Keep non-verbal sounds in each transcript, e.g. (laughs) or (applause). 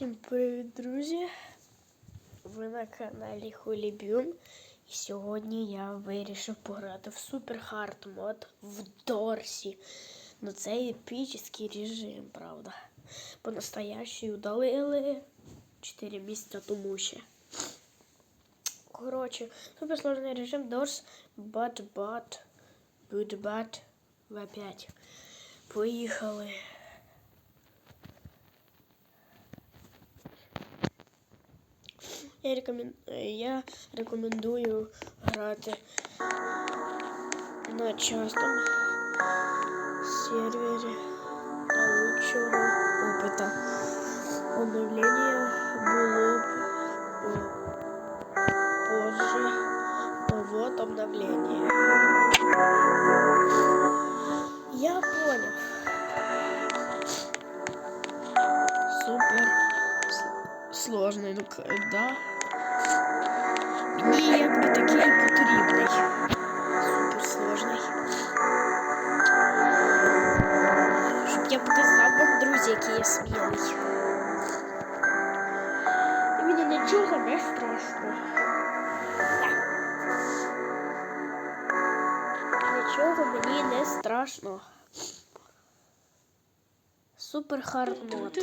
Всім привіт, друзі! Ви на каналі Холібюм. І сьогодні я вирішив пограти в Супер Хард мод в Дорсі. Ну це епічний режим, правда. По настоящій удалили 4 місяця тому ще. Коротше, суперсложний режим Дорс Бат Бат Будбат В5. Поїхали. Я, рекомен... я рекомендую грати на частому сервері для лучшого опита. Оновлення було б е, позже. Вот обновление. Я понял. С- сложный, ну да. Мені якби такий потрібний. Супер сложний. Щоб я показав вам, друзі, який я смілий. І мені нічого не страшно. Нічого мені не страшно. Супер хард мод.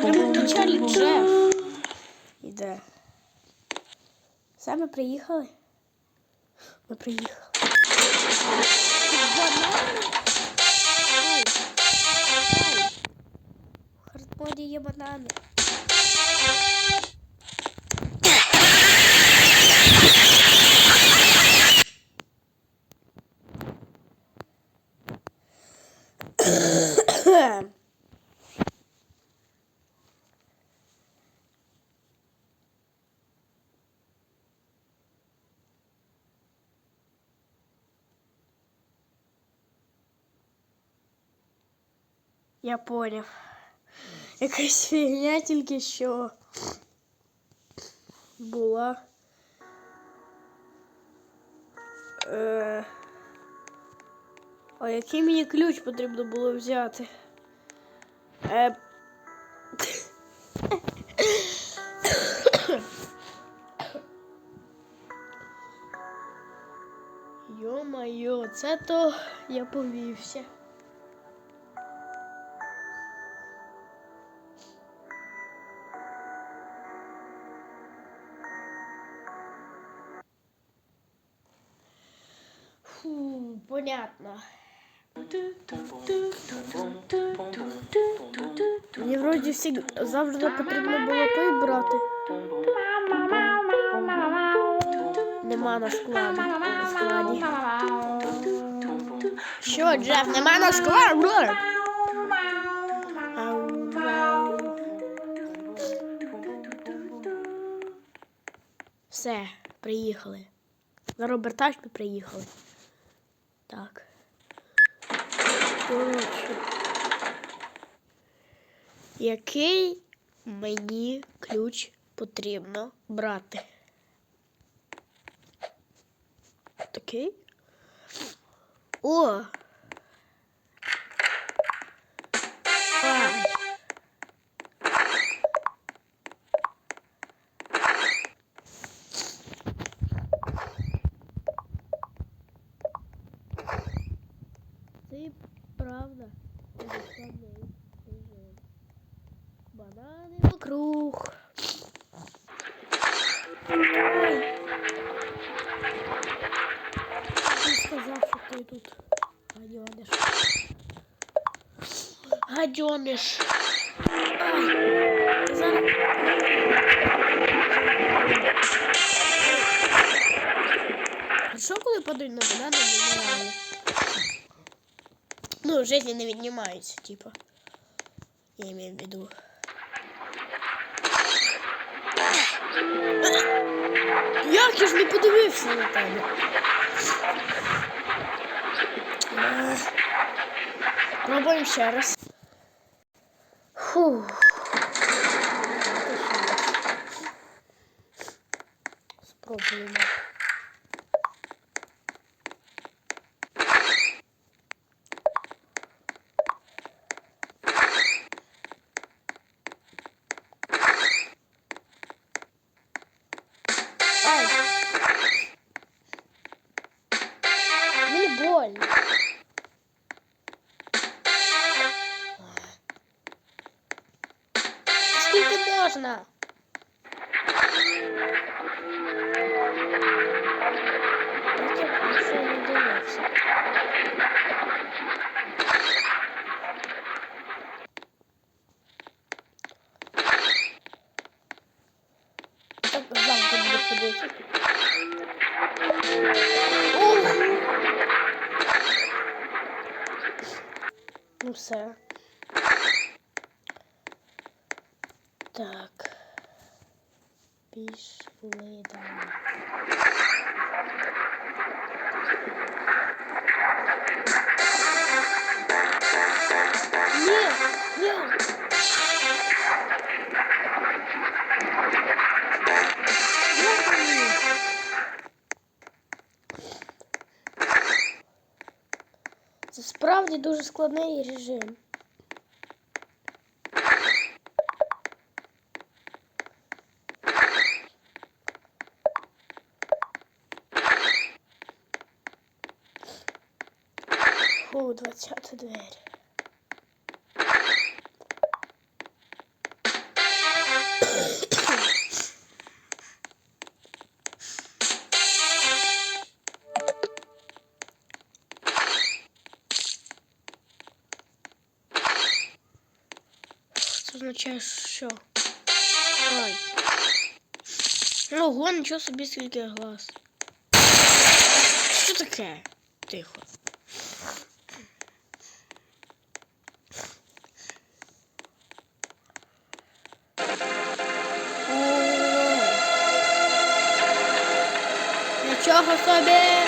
Треба вначалі Джеф. Іде. Саме приїхали? Ми приїхали. Банани? Ай. Ай. В хардмоді є банани. Я поняв. Якась фігня тільки що була. Е... А який мені ключ потрібно було взяти? Е... Йо-майо, це то я повівся. Понятно. Мені вроді всі завжди потрібно було той брати. Нема на складі. Що, Джеф, нема на складі? Все, приїхали. На Робертаж ми приїхали. Так. Коротше. Який мені ключ потрібно брати? Такий? О! Банани вокруг. Ой. Ти сказав, що ти тут гадьониш. Гадьониш. Ай. Ти зараз... А що на знаю. Ну, жизни не типа. Я имею в виду. Як я ж не подивився на тебе? Пробуємо ще раз. Фух. Спробуємо. Ай! Мені больно. Скільки можна? Я так нічого не дивився. Ну все. Так. Пішли далі. Це справді дуже складний режим. Фу, 20 двері. Це означає, що. Ай. Ого, нічого собі скільки глаз. Що таке? Тихо. О, Нічого собі.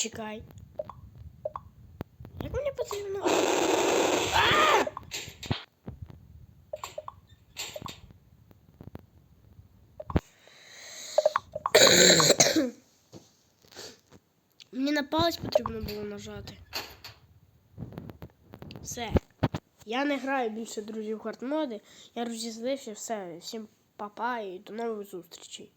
Чекай. Як мені потрібно? А! (laughs) Мені на палець потрібно було нажати. Все. Я не граю більше друзів хардмоди. Я розізлився, все. Всім папа і до нових зустрічей.